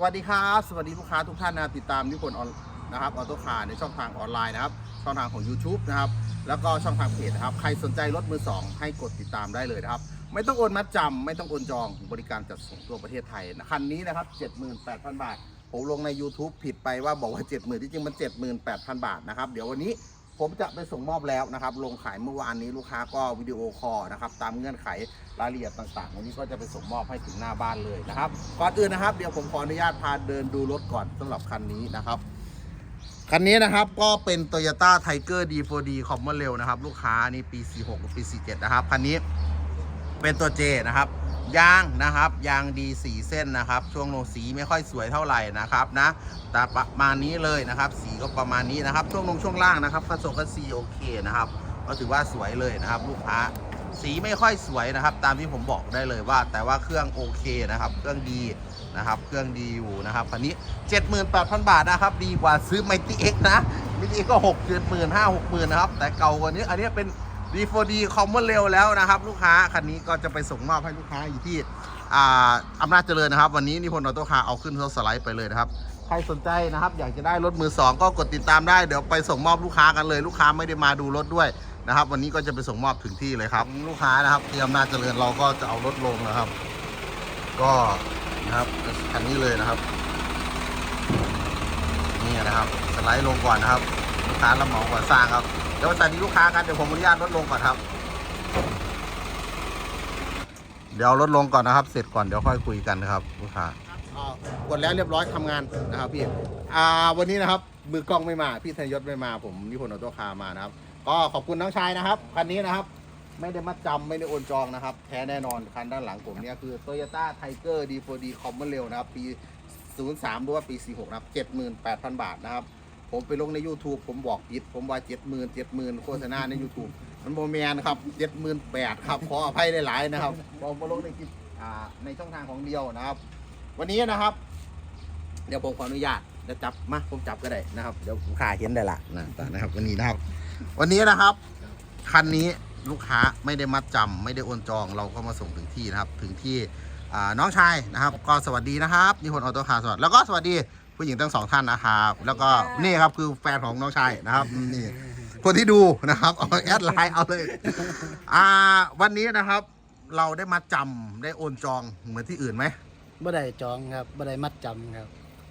สวัสดีครับสวัสดีลูกค้าทุกท่านนะครับติดตามนิพนธ์ออนนะครับออโต้คาร์ในช่องทางออนไลน์นะครับช่องทางของ YouTube นะครับแล้วก็ช่องทางเพจนะครับใครสนใจรถมือสองให้กดติดตามได้เลยนะครับ ไม่ต้องโอนมัดจำไม่ต้องโอนจองบริการจัดส่งทั่วประเทศไทยนะคันนี้นะครับ 78,000 บาท ผมลงใน YouTube ผิดไปว่าบอกว่า 70,000ที่จริงมัน 78,000 บาทนะครับ เดี๋ยววันนี้ ผมจะไปส่งมอบแล้วนะครับ ลงขายเมื่อวานนี้ลูกค้าก็วิดีโอคอลนะครับ ตามเงื่อนไขรายละเอียดต่างๆ วันนี้ก็จะไปส่งมอบให้ถึงหน้าบ้านเลยนะครับ ก่อนอื่นนะครับ เดี๋ยวผมขออนุญาตพาเดินดูรถก่อนสำหรับคันนี้นะครับคันนี้นะครับก็เป็น Toyota Tiger D4D c o m m o n r a i l นะครับ ลูกค้านี่ปี 46กับปี 47 นะครับ คันนี้เป็นตัว J นะครับ ยางนะครับยางดีสีเส้นนะครับ ช่วงลงสีไม่ค่อยสวยเท่าไหร่นะครับนะแต่ประมาณนี้เลยนะครับ สีก็ประมาณนี้นะครับ ช่วงลงช่วงล่างนะครับกระจกก็สีโอเคนะครับ ก็ถือว่าสวยเลยนะครับ ลูกค้าสีไม่ค่อยสวยนะครับ ตามที่ผมบอกได้เลยว่า แต่ว่าเครื่องโอเคนะครับ เครื่องดีนะครับ เครื่องดีอยู่นะครับคันนี้ 78,000 บาทนะครับ ดีกว่าซื้อไมติเอ็กนะไมติเอ็กก็6 7 0 0 0 0 5 6 0 0 0นะครับ แต่เก่ากว่านี้อันนี้เป็น D4D คอมมอนเร็วแล้วนะครับลูกค้า คันนี้ก็จะไปส่งมอบให้ลูกค้าอยู่ที่อ่าอำนาจเจริญนะครับ วันนี้นิพนธ์ออโต้คาเอาขึ้นรถสไลด์ไปเลยนะครับ ใครสนใจนะครับ อยากจะได้รถมือสองก็กดติดตามได้เดี๋ยวไปส่งมอบลูกค้ากันเลย ลูกค้าไม่ได้มาดูรถด้วยนะครับ วันนี้ก็จะไปส่งมอบถึงที่เลยครับ ลูกค้านะครับที่อำนาจเจริญเราก็จะเอารถลงนะครับ ก็นะครับคันนี้เลยนะครับนี่นะครับสไลด์ลงก่อนนะครับ ลูกค้ารับเหมาก่อสร้างครับ เดี๋ยวสวัสดีลูกค้ากันเดี๋ยวผมอนุญาตลดลงก่อนครับ เดี๋ยวลดลงก่อนนะครับ เสร็จก่อนเดี๋ยวค่อยคุยกันนะครับลูกค้ากดแล้วเรียบร้อยทำงานนะครับพี่อ่าวันนี้นะครับมือกล้องไม่มาพี่ธนยศไม่มาผมนิพนธ์ออโต้คาร์มานะครับ ก็ขอบคุณน้องชายนะครับคันนี้นะครับ ไม่ได้มัดจำไม่ได้โอนจองนะครับ แท้แน่นอนคันด้านหลังผมเนี่ยคือ Toyota Tiger D4D Common Rail นะครับปี 03หรือว่าปี 46 นะครับ 78,000 บาทนะครับ ผมไปลงใน YouTube ผมบอกผิดผมว่า70,000 70,000โฆษณาใน YouTube มันโมแมนครับ78,000ครับ ขออภัยหลายๆนะครับผมมาลงในคลิปอ่าในช่องทางของเดียวนะครับ วันนี้นะครับ เดี๋ยวผมขออนุญาตจะจับมาผมจับก็ได้นะครับเดี๋ยวผมขาเห็นได้ละนะนะครับ วันนี้นะครับ วันนี้นะครับคันนี้ลูกค้าไม่ได้มัดจำไม่ได้โอนจองเราก็มาส่งถึงที่นะครับ ถึงที่น้องชายนะครับ ก็สวัสดีนะครับนิพนธ์ออโต้คาร์สวัสดีแล้วก็สวัสดี ผู้หญิงทั้งสองท่านนะครับแล้วก็นี่ครับคือแฟนของน้องชายนะครับนี่คนที่ดูนะครับเอาแอดไลน์เอาเลยอ่าวันนี้นะครับ เราได้มัดจำได้โอนจองเหมือนที่อื่นไหมบ่ได้จองครับบ่ได้มัดจำครับ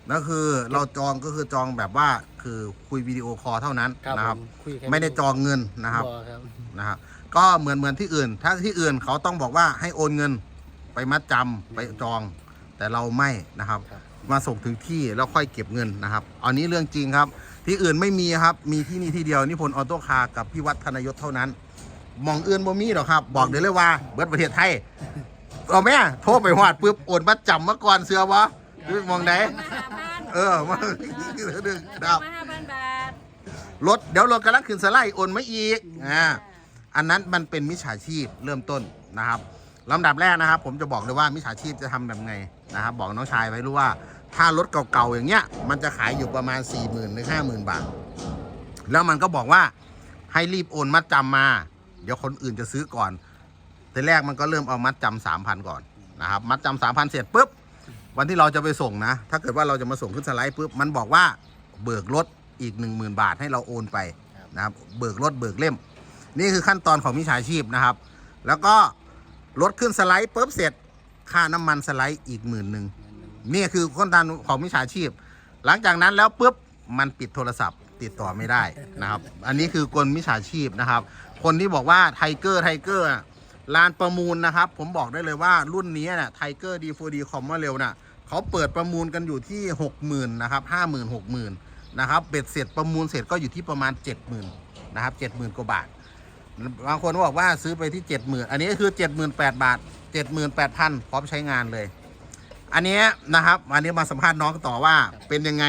นั่นคือเราจองก็คือจองแบบว่าคือคุยวิดีโอคอลเท่านั้นนะครับ ผมคุยแค่ไม่ได้จองเงินนะครับ บ่ครับ นะครับก็เหมือนเหมือนที่อื่น ถ้าที่อื่นเขาต้องบอกว่าให้โอนเงิน ไปมัดจำไปจอง แต่เราไม่นะครับ ครับ มาส่งถึงที่แล้วค่อยเก็บเงินนะครับ อันนี้เรื่องจริงครับ ที่อื่นไม่มีครับ มีที่นี่ที่เดียวนิพนธ์ออโต้คาร์กับพี่วัฒนยศเท่านั้น มองอื่นบ่มีหรอกครับ บอกเดี๋ยวเลยว่าเบิดประเทศไทยเอาแม่โทรไปหวาดปุ๊บโอนมัดจำมาก่อนเสือวะหรือมองไหนมาห้าพันเออมาดึงดับมาห้าพันบาทรถเดี๋ยวรถกำลังขึ้นสไลด์โอนมาอีกอ่าอันนั้นมันเป็นมิจฉาชีพเริ่มต้นนะครับลำดับแรกนะครับ ผมจะบอกเลยว่ามิจฉาชีพจะทำแบบไงนะครับ บอกน้องชายไว้รู้ว่า ถ้ารถเก่าๆอย่างเงี้ย มันจะขายอยู่ประมาณ 4 0,000ื่นถึงห้าหมื่นบาท แล้วมันก็บอกว่าให้รีบโอนมัดจำมา เดี๋ยวคนอื่นจะซื้อก่อนแต่แรกมันก็เริ่มเอามัดจำสามพันก่อนนะครับ มัดจำสามพันเสร็จปุ๊บ วันที่เราจะไปส่งนะ ถ้าเกิดว่าเราจะมาส่งขึ้นสไลด์ปุ๊บ มันบอกว่าเบิกรถอีก 1 0,000 บาทให้เราโอนไปนะครับ เบิกรถเบิกเล่ม นี่คือขั้นตอนของมิจฉาชีพนะครับ แล้วก็รถขึ้นสไลด์ปุ๊บเสร็จ ค่าน้ำมันสไลด์อีกหมื่นหนึ่ง นี่คือขั้นตอนของมิจฉาชีพ หลังจากนั้นแล้วปุ๊บมันปิดโทรศัพท์ติดต่อไม่ได้นะครับ อันนี้คือกลมิจฉาชีพนะครับ คนที่บอกว่าไทเกอร์ไทเกอร์ลานประมูลนะครับ ผมบอกได้เลยว่ารุ่นนี้น่ะไทเกอร์ดีโฟดีคอมมาเร็วน่ะเขาเปิดประมูลกันอยู่ที่ 60,000นะครับ50,000 60,000นะครับเบ็ดเสร็จประมูลเสร็จก็อยู่ที่ประมาณ 70,000นะครับ70,000กว่าบาทบางคนบอกว่าซื้อไปที่ 70,000 อันนี้ก็คือ 78,000 บาท 78,000พร้อมใช้งานเลย อันนี้นะครับอันนี้มาสัมภาษณ์น้องต่อว่าเป็นยังไง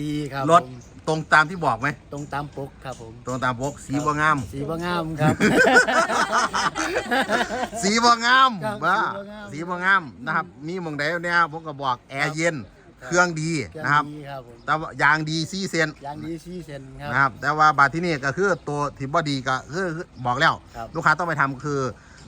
ดีครับรถผมตรงตามที่บอกไหม ตรงตามปกครับผมตรงตามปกสีบ่งาม สีบ่งามครับ สีบ่งามครับบ้าสีบ่งามสีบ่งามนะครับมีหมองใดเนี่ยผมก็บอกแอร์เย็น เครื่องดีเครื่องนะครับดีครับผมแต่ว่ายางดีซีเซน ยางดีซีเซนครันะครับแต่ว่าบาทที่นี่ก็คือตัวที่บอดีก็คือบอกแล้ว ครับลูกค้าต้องไปทำคือ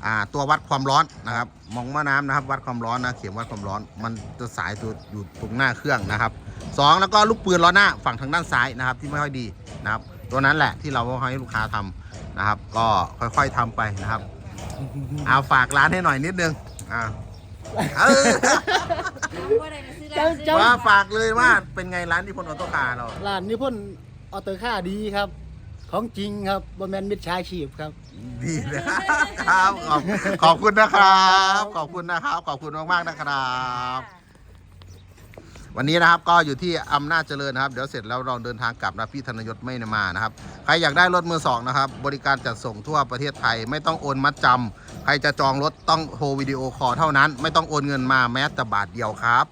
อ่าตัววัดความร้อนนะครับมองว่าน้ำนะครับ วัดความร้อนนะเข็มวัดความร้อน มันจะสายตัวอยู่ตรงหน้าเครื่องนะครับสองแล้วก็ลูกปืนล้อหน้าฝั่งทางด้านซ้ายนะครับ ที่ไม่ค่อยดีนะครับ ตัวนั้นแหละที่เราให้ลูกค้าทำนะครับ ก็ค่อยๆทำไปนะครับเอาฝากร้านให้หน่อยนิดนึงอ่าเออว่าได้ไปซื้อร้านซื้อว่าฝากเลยว่าเป็นไงร้านที่พลออโต้คาร์เราร้านนิพนธ์ออเตอร์ค่าดีครับ ของจริงครับบแมนมิดชาชีพครับ ดีนะครับขอบขอบคุณนะครับ ขอบคุณนะครับ ขอบคุณมากๆนะครับ วันนี้นะครับก็อยู่ที่อำนาจเจริญนะครับ เดี๋ยวเสร็จแล้วเราเดินทางกลับนะพี่ธนยศไม่มานะครับ ใครอยากได้รถมือสองนะครับ บริการจัดส่งทั่วประเทศไทย ไม่ต้องโอนมัดจำใครจะจองรถต้องโทรวิดีโอคอลเท่านั้น ไม่ต้องโอนเงินมาแม้แต่บาทเดียวครับ